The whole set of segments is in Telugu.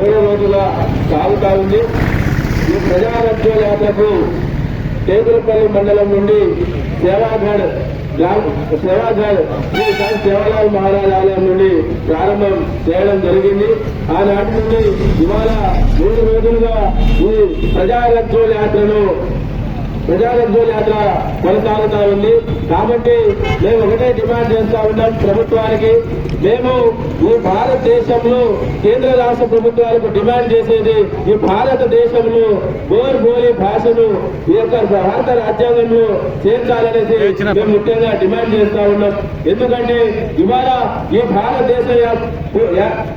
మూడు రోజుల సాగుతా ఉంది ఈ ప్రజారాజ్య యాత్రకు కేతులపల్లి మండలం నుండి సేవాఘడ్ గ్రామ సేవాఘడ్ శ్రీ సాయి సేవాలాల్ మహారాజ్ ఆలయం నుండి ప్రారంభం చేయడం జరిగింది. ఆనాటి నుండి ఇవాళ మూడు రోజులుగా ఈ ప్రజారక్షణ యాత్రను ప్రజారక్షణ యాత్ర కొనసాగుతా ఉంది. కాబట్టి మేము ఒకటే డిమాండ్ చేస్తా ఉన్నాం ప్రభుత్వానికి. మేము ఈ భారతదేశంలో కేంద్ర రాష్ట్ర ప్రభుత్వాలకు డిమాండ్ చేసేది ఈ భారతదేశంలో బోర్ బోలి భాషను ఈ యొక్క భారత రాజ్యాంగంలో చేర్చాలనేసి మేము ముఖ్యంగా డిమాండ్ చేస్తా ఉన్నాం. ఎందుకంటే ఇవాళ ఈ భారతదేశ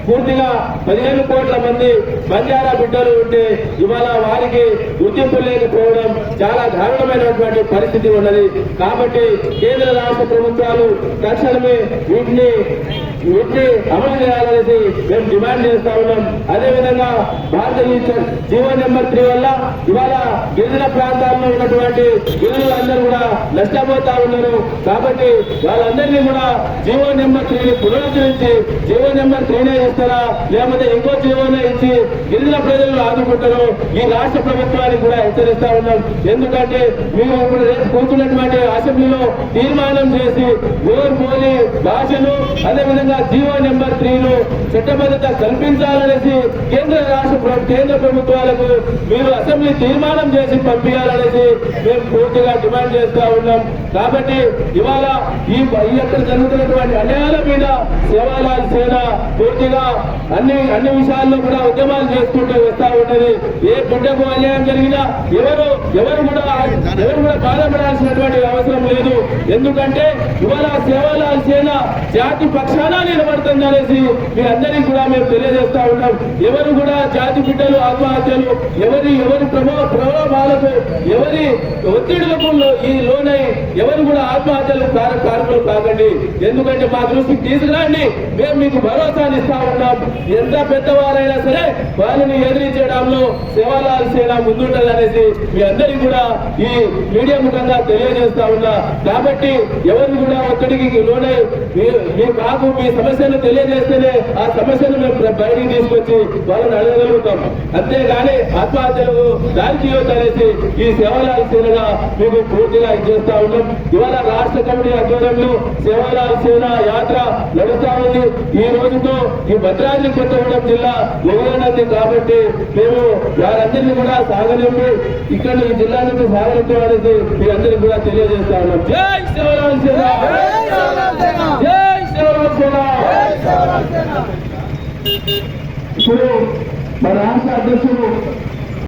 పూర్తిగా పదిహేను కోట్ల మంది బంజారా బిడ్డలు ఉంటే ఇవాళ వారికి గుర్తింపు లేకపోవడం చాలా దారుణమైనటువంటి పరిస్థితి ఉన్నది. కాబట్టి కేంద్ర రాష్ట్ర ప్రభుత్వాలు తక్షణమే వీటిని వీటిని అమలు చేయాలనేసి మేము డిమాండ్ చేస్తా ఉన్నాం. అదేవిధంగా భారతదేశ జీవో నెంబర్ త్రీ వల్ల ఇవాళ గిరిజన ప్రాంతాల్లో ఉన్నటువంటి గిరిజనులందరూ కూడా నష్టపోతా ఉన్నారు. కాబట్టి వాళ్ళందరినీ కూడా జీవో నెంబర్ త్రీని పునరుద్ధరించి జీవో నెంబర్ త్రీనే ఇస్తారా లేకపోతే ఇంకో జీవోనే ఇచ్చి గిరిజన ప్రజలను ఆదుకుంటారు ఈ రాష్ట్ర ప్రభుత్వానికి కూడా హెచ్చరిస్తా ఉన్నాం. ఎందుకంటే మీరు ఇప్పుడు రేపు కూర్చున్నటువంటి అసెంబ్లీలో తీర్మానం చేసి ఓర్ మోలీ భాషను అదేవిధంగా జీవో నెంబర్ త్రీను చట్టబద్ధత కల్పించాలనేసి కేంద్ర రాష్ట్ర కేంద్ర ప్రభుత్వాలకు మీరు అసెంబ్లీ తీర్మానం చేసి పంపించాలనేసి మేము పూర్తిగా డిమాండ్ చేస్తా ఉన్నాం. కాబట్టి ఇవాళ ఈ ఈ యొక్క జరుగుతున్నటువంటి అన్యాయాల మీద సేవాలాల్ సేన పూర్తిగా అన్ని అన్ని విషయాల్లో కూడా ఉద్యమాలు చేసుకుంటూ వస్తా ఉన్నది. ఏ బిడ్డకు అన్యాయం జరిగినా ఎవరు ఎవరు కూడా ఎవరు కూడా బాధపడాల్సినటువంటి అవసరం లేదు ఎందుకంటే ఇవాళ సేవాలాల్ సేన జాతి పక్షాన నిలబడుతుంది అనేసి మీ అందరికీ కూడా మేము తెలియజేస్తా ఉంటాం. ఎవరు కూడా జాతి బిడ్డలు ఆత్మహత్యలు ఎవరి ఎవరి ప్రభావ ప్రభావాలకు ఎవరి ఒత్తిడులకు ఈ లోనై ఎవరు కూడా ఆత్మహత్యలు కార- కారకులు కాకండి. ఎందుకంటే మా దృష్టికి తీసుకురండి. మేము మీకు భరోసాని ఇస్తా ఉన్నాం ఎంత పెద్దవారైనా సరే వాళ్ళని ఎదిరించడంలో సేవాలాల్ చేయడం ముందుంటది అనేసి మీ అందరికీ కూడా ఈ మీడియా ముఖంగా తెలియజేస్తా ఉన్నా. కాబట్టి ఎవరు కూడా ఒత్తిడికి లోనై మీ- మాకు మీ సమస్యను తెలియజేస్తేనే ఆ సమస్యను మేము బయటికి తీసుకొచ్చి వాళ్ళని అడగగలుగుతాం. అంతేగాని ఆత్మహత్యలకు దారి తీయొద్దు అనేసి ఈ సేవలాల్ సేనగా మీకు పూర్తిగా ఇచ్చేస్తా ఉన్నాం. ఇవాళ రాష్ట్ర కమిటీ ఆధ్వర్యంలో సేవలాల్ సేన యాత్ర నడుస్తా ఉంది. ఈ రోజుతో ఈ భద్రాద్రి కొత్తగూడెం జిల్లా ఎదురైనది కాబట్టి మేము వారందరినీ కూడా సాగనింపి ఇక్కడ ఈ జిల్లా నుంచి సాగనించడానికి మీ అందరికీ కూడా తెలియజేస్తా ఉన్నాం. జై సేవలాల్ సేన! జై సేన! ఇప్పుడు మన రాష్ట్ర అధ్యక్షుడు